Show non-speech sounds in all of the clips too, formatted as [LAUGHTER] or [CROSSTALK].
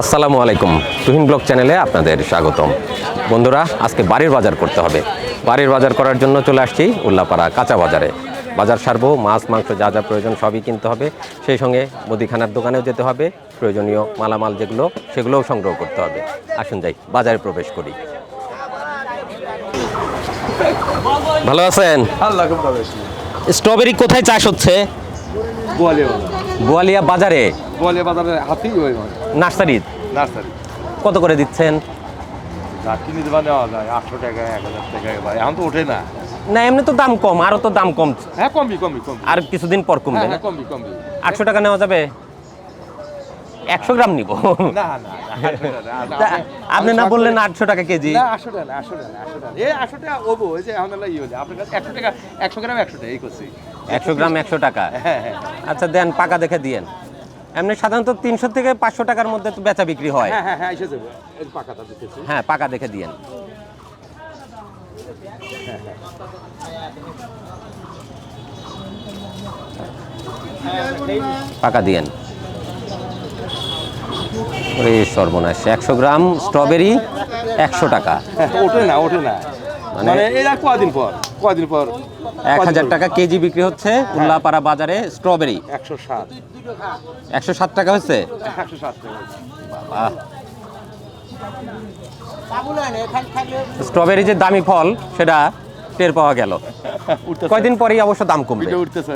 আসসালামু আলাইকুম। তুহিন ব্লগ চ্যানেলে আপনাদের স্বাগতম। বন্ধুরা আজকে বাড়ির বাজার করতে হবে। বাড়ির বাজার করার জন্য চলে আসছি উল্লাপাড়া কাঁচা বাজারে। বাজার সারবো মাছ মাংস যা যা প্রয়োজন সবই কিনতে হবে। সেই সঙ্গে মুদিখানার দোকানেও যেতে হবে। প্রয়োজনীয় মালামাল যেগুলো সেগুলোও সংগ্রহ করতে হবে। আসুন যাই বাজারে প্রবেশ করি। ভালো আছেন? স্ট্রবেরি কোথায় চাষ হচ্ছে? গোয়ালিয়া বাজারে? গোয়ালিয়া বাজারে হাতি ওই নার্সারি? নার্সারি। কত করে দিচ্ছেন? কিনে দেবা নেওয়া যায় আটশো টাকা এক হাজার টাকা ভাই এখন তো ওঠে না। না এমনি তো দাম কম আরও তো দাম কম। হ্যাঁ কমবি কমবি কমবি। আর কিছুদিন পর কমবে হ্যাঁ না? হ্যাঁ কমবি কমবি। আটশো টাকা নেওয়া যাবে? একশো গ্রাম নিব। না না না, আপনি না বললেন আটশো টাকা কেজি। না আটশো টাকা আটশো টাকা আটশো টাকা এই আটশো টাকা ওবো যে এখন ইয়ে হয়েছে আপনার কাছে একশো টাকা একশো গ্রাম একশো টাকা এই করছি। একশো গ্রাম একশো টাকা। হ্যাঁ হ্যাঁ আচ্ছা দেন পাকা দেখে দিয়েন। এমনি সাধারণত তিনশো থেকে পাঁচশো টাকার মধ্যে তো বেচা বিক্রি হয়। হ্যাঁ হ্যাঁ হ্যাঁ হ্যাঁ পাকা দেখে দিয়েন। পাকা দিয়েন। ওরে সর্বনাশ একশো গ্রাম স্ট্রবেরি একশো টাকা। ওঠে না ওঠে না। মানে- মানে এরা কদিন পর? কদিন পর? এক হাজার টাকা কেজি বিক্রি হচ্ছে উল্লাপাড়া বাজারে স্ট্রবেরি। একশো সাত। একশো সাত টাকা হচ্ছে একশো সাত টাকা। স্ট্রবেরি যে দামি ফল সেটা টের পাওয়া গেল। কয়দিন পরেই অবশ্য দাম কমবে। উঠতেছে।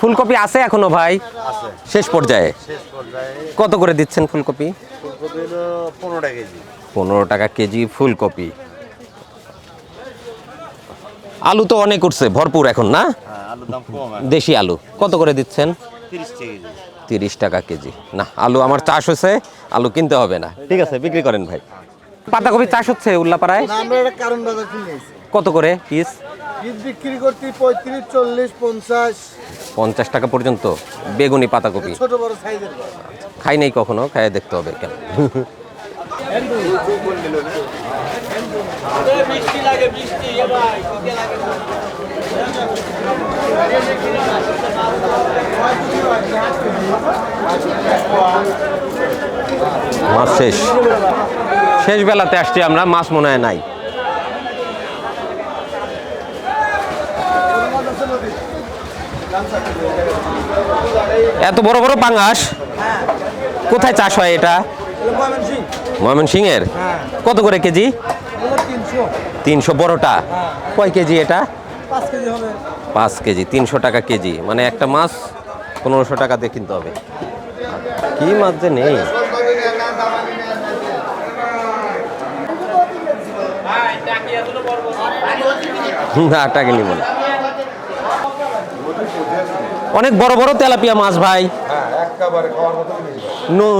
ফুলকপি আছে এখনও ভাই? শেষ পর্যায়ে? কত করে দিচ্ছেন ফুলকপি? পনেরো টাকা কেজি। ফুলকপি। আলু তো অনেক উঠছে ভরপুর এখন না? হ্যাঁ দেশি আলু। কত করে দিচ্ছেন? তিরিশ টাকা কেজি। না আলু আমার চাষ হয়েছে আলু কিনতে হবে না। ঠিক আছে বিক্রি করেন ভাই। পাতাকপি চাষ হচ্ছে উল্লাপাড়ায়? কত করে পিস বিক্রি করতে পঁয়ত্রিশ চল্লিশ পঞ্চাশ। পঞ্চাশ টাকা পর্যন্ত বেগুনি পাতাকপি। ছোট বড় সাইজের। খাই নাই কখনো খাইয়ে দেখতে হবে কেন? [LAUGHS] মাছ শেষ। শেষ বেলাতে আসছি আমরা, মাছ মনে হয় নাই। এত বড় বড় পাঙ্গাস কোথায় চাষ হয় এটা? ময়মন সিংয়ের কত করে কেজি? তিনশো। বড়টা কয় কেজি এটা? পাঁচ কেজি পাঁচ কেজি তিনশো টাকা কেজি। মানে একটা মাছ পনেরোশো টাকা দিয়ে কিনতে হবে। কি মাছ যে নেই? না টাকা নিব না। অনেক বড় বড় তেলাপিয়া মাছ ভাই।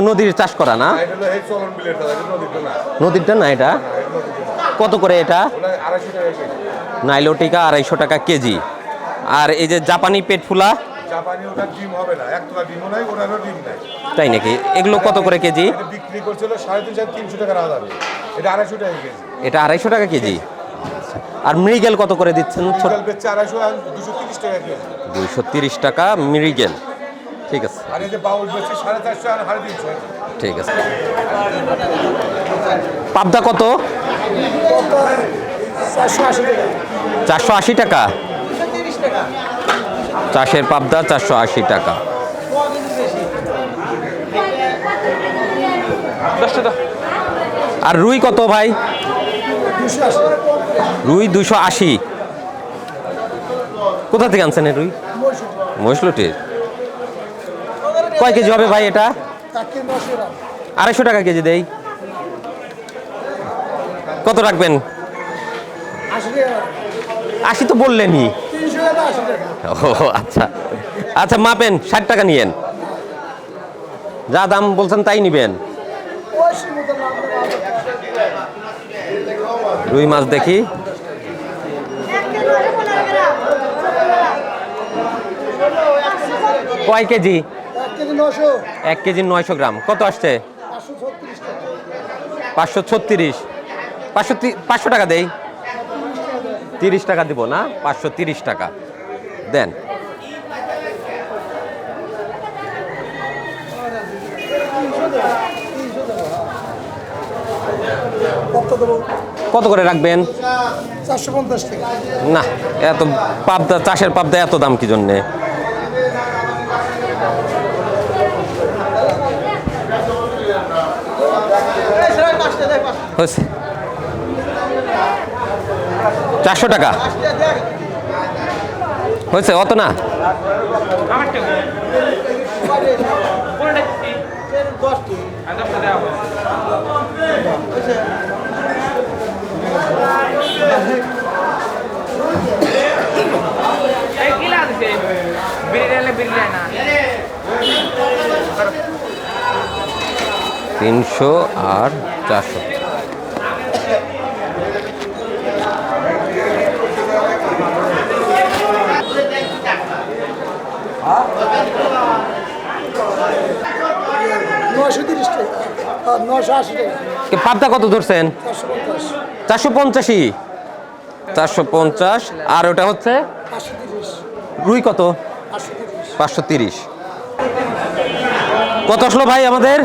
নদীর চাষ করা না? নদীরটা না। এটা? কত করে এটা? নাইলোটিকা আড়াইশো টাকা কেজি। আর এই যে জাপানি পেট ফুলা? তাই নাকি? এগুলো কত করে কেজি? এটা বিক্রি করছিল সাড়ে তিনশো তিনশো টাকার এটা আড়াইশো টাকা কেজি। এটা আড়াইশো টাকা কেজি? আর মৃগেল কত করে দিচ্ছেন? দুশো দুইশো তিরিশ টাকা মৃগেল। ঠিক আছে। আর এই যে বাউল বেচছে সাড়ে চারশো আর সাড়ে তিনশো ঠিক আছে। পাবদা কত? চারশো আশি টাকা। চাষের পাবদা চারশো আশি টাকা। আর রুই কত ভাই? রুই দুশো আশি। কোথা থেকে আনছেন রুই? মহিষলুটির। কয় কেজি হবে ভাই এটা? আড়াইশো টাকা কেজি দেই। কত রাখবেন? আশি তো বললেনই। ও আচ্ছা। আচ্ছা মাপেন ষাট টাকা নিয়েন। যা দাম বলছেন তাই নিবেন। রুই মাছ দেখি। কয় কেজি? এক কেজি নয়শো গ্রাম। কত আসছে? পাঁচশো ছত্রিশ পাঁচশো পাঁচশো টাকা দেই। তিরিশ টাকা দিব না পাঁচশো তিরিশ টাকা। দেন। কত করে রাখবেন? না এত পাবদা চাষের পাবদা এত দাম কি জন্যে? চারশো টাকা। হয়েছে অত না? তিনশো আর চারশো নশো তিরিশ টাকা আর নশো আশি টাকা কে পাবদা কত ধরছেন? চারশো পঞ্চাশি চারশো পঞ্চাশ আর ওটা হচ্ছে? রুই কত? পাঁচশো তিরিশ। কত আসলো ভাই আমাদের?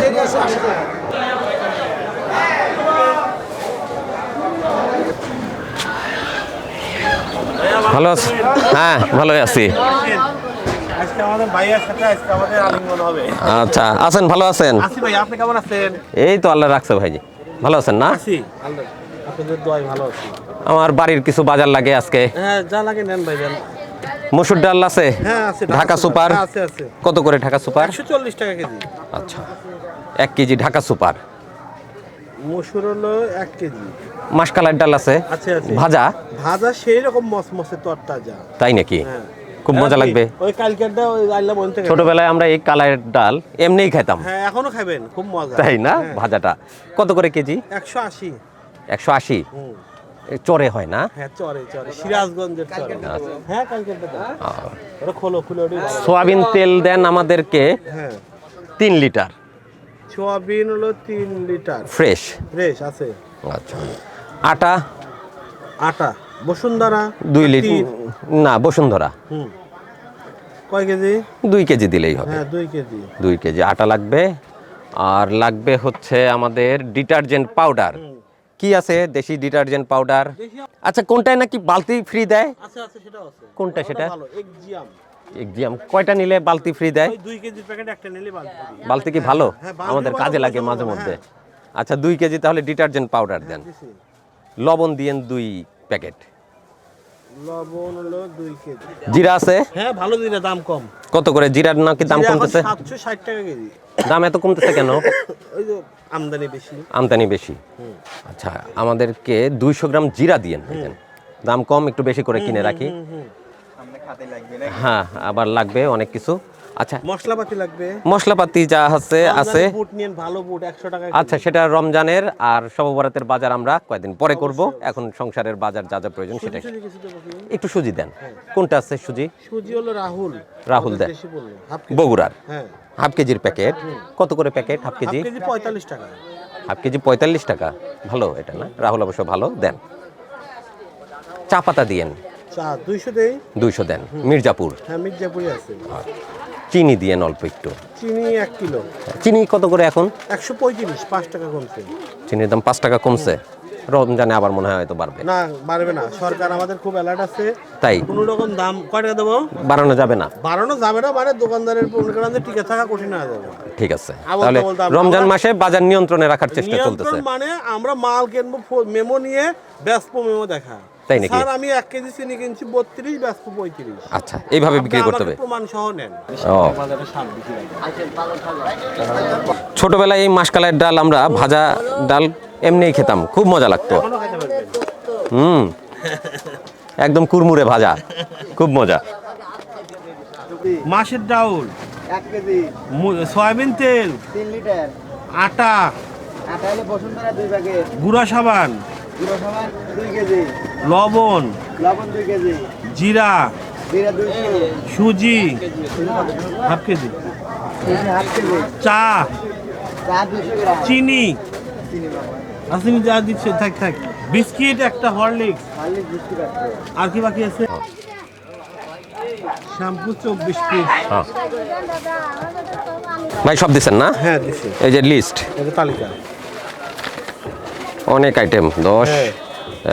ভালো আছি। হ্যাঁ ভালোই আছি। আজকে আমাদের ভাইয়ের সাথে আজকে আমাদের আলিঙ্গন হবে। আচ্ছা আছেন ভালো আছেন? আসি ভাই আপনি কেমন আছেন? এই তো আল্লাহ রাখছে ভাইজি। ভালো আছেন না? আসি আল্লাহ আপনাদের দোয়াই ভালো আছি। আমার বাড়ির কিছু বাজার লাগে আজকে। হ্যাঁ যা লাগে নেন ভাই যান মসুর ডাল আছে? হ্যাঁ ঢাকা সুপার? কত করে ঢাকা সুপার? একশো চল্লিশ টাকা কেজি। আচ্ছা এক কেজি ঢাকা সুপার। মসুর হলো এক কেজি। মাসকালার ডাল আছে? ভাজা? ভাজা সেই রকম মসমসে তরটা যা তাই নাকি? হ্যাঁ। খুব মজা লাগবে। ওই কালকেরটা ওই আল্লাহ বলতে ছোটবেলায় আমরা এই কালারের ডাল এমনিই খেতাম। হ্যাঁ এখনও খাবেন খুব মজা। তাই না? হ্যাঁ। ভাজাটা। কত করে কেজি? একশো আশি। একশো আশি? হুম। চরে হয় না? হ্যাঁ চরে চরে। সিরাজগঞ্জের চরে। হ্যাঁ কালকেরটা দাও। ওটা খোলো খুলে ওটাই সোয়াবিন তেল দেন আমাদেরকে হ্যাঁ। তিন লিটার। সোয়াবিন হলো তিন লিটার। ফ্রেশ। ফ্রেশ আছে। আচ্ছা। আটা? আটা। বসুন্ধরা? দুই লিটার না বসুন্ধরা। কয় কেজি? দুই কেজি দিলেই হবে। হ্যাঁ দুই কেজি। দুই কেজি আটা লাগবে। আর লাগবে হচ্ছে আমাদের ডিটারজেন্ট পাউডার। কি আছে দেশি ডিটারজেন্ট পাউডার? আচ্ছা কোনটায় নাকি বালতি ফ্রি দেয়? কোনটা সেটা? ভালো এক্সাম কয়টা নিলে বালতি ফ্রি দেয়? দুই কেজির প্যাকেট একটা নিলে বালতি কি ভালো? হ্যাঁ, আমাদের কাজে লাগে মাঝে মধ্যে, মধ্যে আচ্ছা দুই কেজি তাহলে ডিটারজেন্ট পাউডার দেন। লবণ দিয়েন দুই প্যাকেট। লবণ হলো 2 কেজি। জিরা আছে? হ্যাঁ ভালো জিরা দাম কম। কত করে? জিরার নাকি দাম কমতেছে? সাতশো ষাট টাকা কেজি। দাম এত কমতেছে কেন? [LAUGHS] ওই যে আমদানি বেশি। আমদানি বেশি। আচ্ছা আমাদেরকে দুইশো গ্রাম জিরা দিয়েন দাম কম একটু বেশি করে কিনে রাখি। হ্যাঁ আবার লাগবে অনেক কিছু। আচ্ছা। মশলাপাতি লাগবে। মশলাপাতি যা আছে আছে। বুট নিয়েন ভালো বুট একশো টাকা আচ্ছা সেটা রমজানের আর সববরাতের বাজার আমরা কয়েকদিন পরে করব। এখন সংসারের বাজার যা যা প্রয়োজন সেটা? একটু সুজি দেন। কোনটা আছে সুজি? সুজি হলো রাহুল। রাহুল দেন। কেজি। বগুড়ার। হ্যাঁ। হাফ কেজির প্যাকেট। কত করে প্যাকেট? হাফ হাফ কেজি কেজি পঁয়তাল্লিশ টাকা। হাফ কেজি পঁয়তাল্লিশ টাকা। ভালো এটা না? রাহুল অবশ্য ভালো। দেন। চা পাতা দিয়েন। চা দুইশো দেই। দুইশো দেন। মির্জাপুর। হ্যাঁ মির্জাপুরি আছে। চিনি দিয়েন অল্প একটু। চিনি এক কিলো। চিনি কত করে এখন? একশো পঁয়ত্রিশ পাঁচ টাকা কমছে। চিনির দাম পাঁচ টাকা কমছে। রমজানে আবার মনে হয় হয়তো বাড়বে। না বাড়বে না। সরকার আমাদের খুব অ্যালার্ট আছে। তাই? কোনো রকম দাম কয় টাকা দেবো? বাড়ানো যাবে না। বাড়ানো যাবে না মানে দোকানদারের মনে টিকে থাকা কঠিন হয়ে যাবে। ঠিক আছে। তাহলে রমজান মাসে বাজার নিয়ন্ত্রণে রাখার চেষ্টা চলতেছে। নিয়ন্ত্রণ মানে আমরা মাল কিনবো মেমো নিয়ে ব্যস্ত মেমো দেখা। তাই নাকি? স্যার আমি এক কেজি চিনি কিনছি বত্রিশ ব্যস্ত পঁয়ত্রিশ। আচ্ছা এইভাবে বিক্রি করতে হবে? প্রমাণ সহ নেন। ছোটবেলায় এই মাসকালের ডাল আমরা ভাজা ডাল এমনিই খেতাম খুব মজা লাগতো। হুম। একদম কুরমুরে ভাজা খুব মজা। মাছের ডাউল। এক কেজি। সয়াবিন তেল। তিন লিটার। আটা। আটা হলে বসুন্ধরা দুই প্যাকেট গুঁড়া সাবান। জিরো সামান দুই কেজি। লবণ। লবণ দুই কেজি। জিরা। জিরা সুজি। Half KG. হাফ কেজি। চা। চিনি। চিনি আসিনি যা দিচ্ছে থাক থাক। বিস্কিট একটা হরলিক্স। আর কি বাকি আছে? শ্যাম্পু চব্বিশ পিস। হ্যাঁ। ভাই সব দিচ্ছেন না? হ্যাঁ দিচ্ছে এই যে লিস্ট তালিকা। অনেক আইটেম দশ। হ্যাঁ।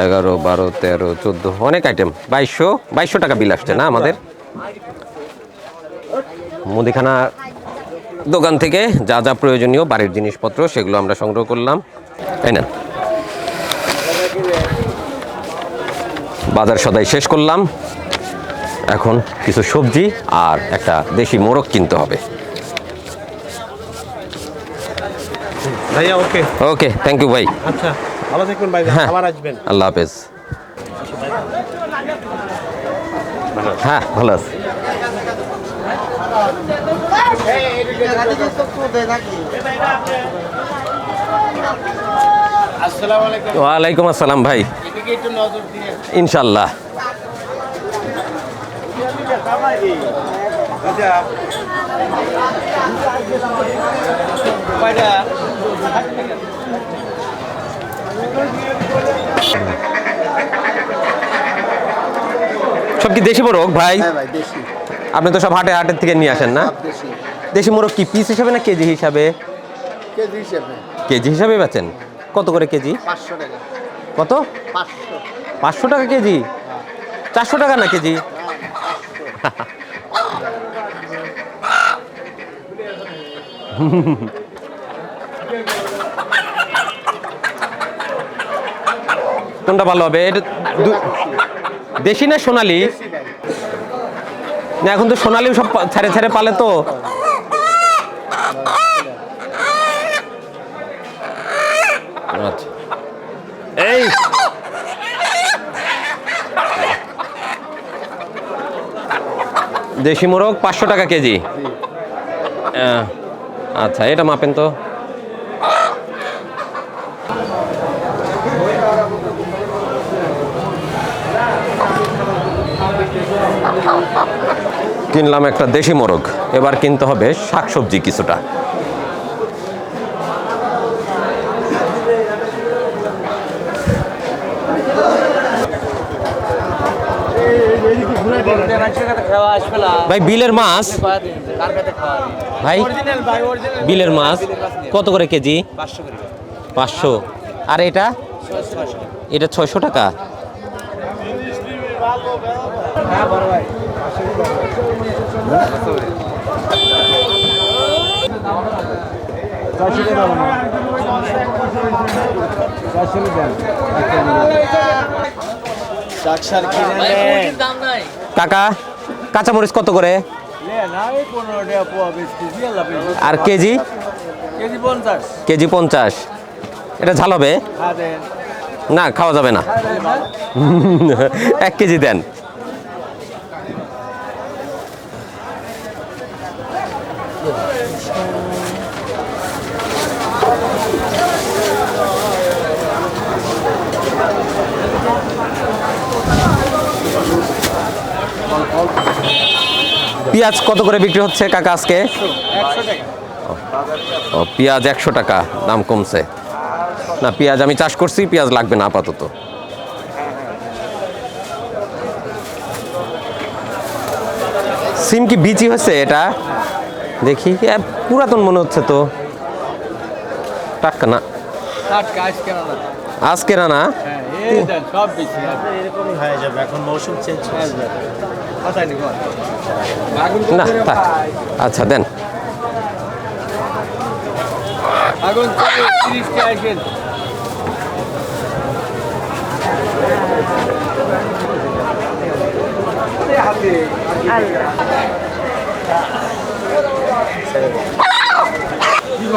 এগারো বারো তেরো চোদ্দ অনেক আইটেম বাইশশো বাইশশো টাকা বিল আসছে না আমাদের? মুদিখানা দোকান থেকে যা যা প্রয়োজনীয় বাড়ির জিনিসপত্র সেগুলো আমরা সংগ্রহ করলাম। তাই না বাজার সদাই শেষ করলাম। এখন কিছু সবজি আর একটা দেশি মোরগ কিনতে হবে। ভাইয়া ওকে ওকে থ্যাংক ইউ ভাই আচ্ছা। ভালো থাকবেন ভাই হ্যাঁ। আবার আসবেন। আল্লাহ হাফেজ। হ্যাঁ ভালো আছে। ওয়ালাইকুম আসসালাম ভাই। ইনশাল্লাহ সব কি দেশি মোরগ ভাই? হ্যাঁ আপনি তো সব হাটে হাটের থেকে নিয়ে আসেন না? দেশি। মোরগ কি পিস হিসাবে না কেজি হিসাবে? কেজি হিসেবে। বেচেন। কত করে কেজি? কত? পাঁচশো। পাঁচশো টাকা কেজি? চারশো টাকা না কেজি? [LAUGHS] কোনটা ভালো হবে? এটা দেশি না সোনালি? না এখন তো সোনালিও সব ছাড়ে ছেড়ে পালে তো। এই! দেশি মোরগ পাঁচশো টাকা কেজি। আচ্ছা এটা মাপেন তো। কিনলাম একটা দেশি মোরগ। এবার কিনতে হবে শাকসবজি কিছুটা। ভাই, বিলের মাছ? ভাই, বিলের মাছ কত করে কেজি? পাঁচশো। আর এটা? এটা ছয়শো টাকা। কাকা কাঁচামরিচ কত করে? আর কেজি? কেজি পঞ্চাশ। এটা ঝাল হবে? না খাওয়া যাবে না। [LAUGHS] এক কেজি দেন। পেঁয়াজ কত করে বিক্রি হচ্ছে কাকা আজকে? ও পেঁয়াজ একশো টাকা, দাম কমছে। না, পেঁয়াজ আমি চাষ করছি, পেঁয়াজ লাগবে না আপাতত। সিম কি বিচি হয়েছে এটা? দেখি পুরাতন মনে হচ্ছে তো। টাটকা না। আজকে না। না? এরকমই হয়ে আচ্ছা দেন।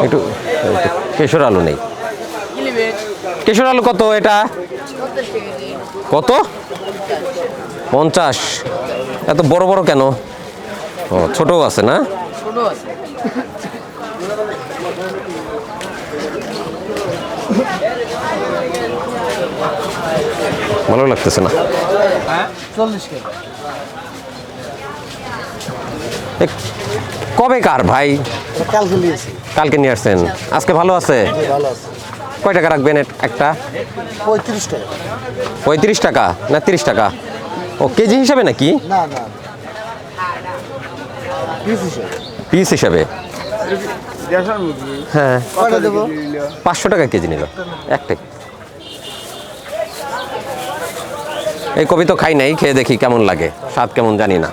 একটু কেশর আলু নেই। কেশর আলু কত এটা? কত? পঞ্চাশ। এত বড় বড় কেন? ও ছোটও আছে না? ভালো লাগতেছে না। এ, কবে কার ভাই কালকে নিয়েছি কালকে নিয়ে আসছেন। আজকে ভালো আছে? ভালো আছে। কয় টাকা রাখবেন একটা? পঁয়ত্রিশ টাকা। পঁয়ত্রিশ টাকা না তিরিশ টাকা? ও কেজি হিসাবে নাকি? না না। পিস হিসাবে। হ্যাঁ। পাঁচশো টাকা কেজি নিল। একটাই। এই কবি তো খাই নাই খেয়ে দেখি কেমন লাগে। স্বাদ কেমন জানি না।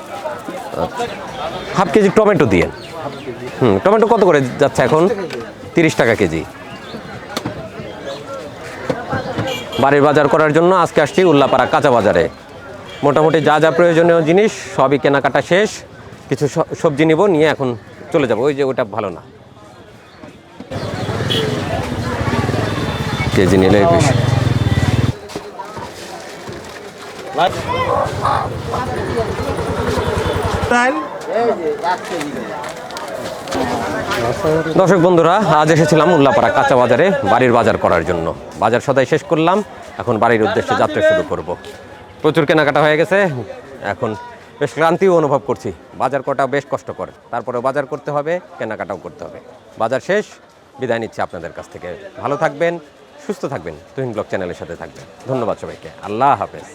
হাফ কেজি টমেটো দিয়ে। হুম, টমেটো কত করে যাচ্ছে এখন? তিরিশ টাকা কেজি। বাড়ির বাজার করার জন্য আজকে আসছি উল্লাপাড়া কাঁচা বাজারে। মোটামুটি যা যা প্রয়োজনীয় জিনিস সবই কেনাকাটা শেষ। কিছু সবজি নিব, নিয়ে এখন চলে যাব। ওই যে ওটা ভালো না। কেজি নিলে বেশি। ডাল দর্শক বন্ধুরা, আজ এসেছিলাম উল্লাপাড়া কাঁচা বাজারে বাড়ির বাজার করার জন্য। বাজার সদাই শেষ করলাম, এখন বাড়ির উদ্দেশ্যে যাত্রা শুরু করব। প্রচুর কেনাকাটা হয়ে গেছে, এখন বেশ ক্লান্তিও অনুভব করছি। বাজার করাটা বেশ কষ্টকর তারপরে বাজার করতে হবে, কেনাকাটাও করতে হবে। বাজার শেষ, বিদায় নিচ্ছি আপনাদের কাছ থেকে। ভালো থাকবেন, সুস্থ থাকবেন তুহিন ব্লগ চ্যানেলের সাথে থাকবেন। ধন্যবাদ সবাইকে, আল্লাহ হাফেজ।